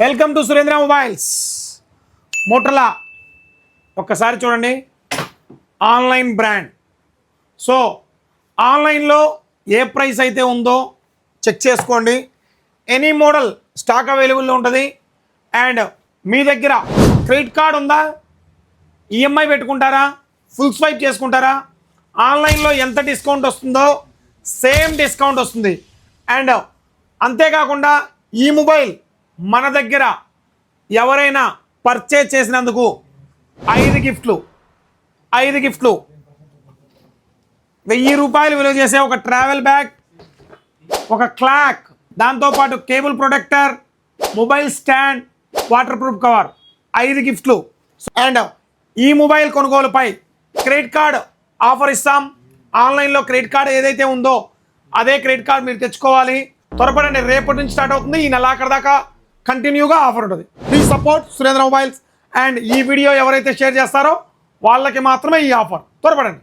Welcome to Surendra mobiles. మోటలా ఒక్కసారి చూడండి. Online brand. So ఆన్లైన్లో ఏ ప్రైస్ అయితే ఉందో చెక్ చేసుకోండి. ఎనీ మోడల్ స్టాక్ అవైలబుల్లో ఉంటుంది. అండ్ మీ దగ్గర క్రెడిట్ కార్డ్ ఉందా? ఈఎంఐ పెట్టుకుంటారా? ఫుల్ స్వైప్ చేసుకుంటారా? ఆన్లైన్లో ఎంత డిస్కౌంట్ వస్తుందో సేమ్ డిస్కౌంట్ వస్తుంది. అండ్ అంతేకాకుండా ఈ మొబైల్ మన దగ్గర ఎవరైనా పర్చేజ్ చేసినందుకు ఐదు గిఫ్ట్లు ఐదు గిఫ్ట్లు. వెయ్యి రూపాయలు విలువ చేసే ఒక ట్రావెల్ బ్యాగ్ ఒక క్లాక్ దాంతోపాటు cable protector mobile stand water proof cover ఐదు గిఫ్ట్లు. అండ్ ఈ మొబైల్ కొనుగోలుపై క్రెడిట్ కార్డ్ ఆఫర్ ఇస్తాం. ఆన్లైన్లో క్రెడిట్ కార్డ్ ఏదైతే ఉందో అదే క్రెడిట్ కార్డ్ మీరు తెచ్చుకోవాలి. త్వరపడండి రేపటి నుంచి స్టార్ట్ అవుతుంది. ఈ నెలాఖరు దాకా కంటిన్యూగా ఆఫర్ ఉంటుంది. Please support Surendra mobiles. And ఈ వీడియో ఎవరైతే షేర్ చేస్తారో వాళ్ళకి మాత్రమే ఈ ఆఫర్. త్వరపడండి.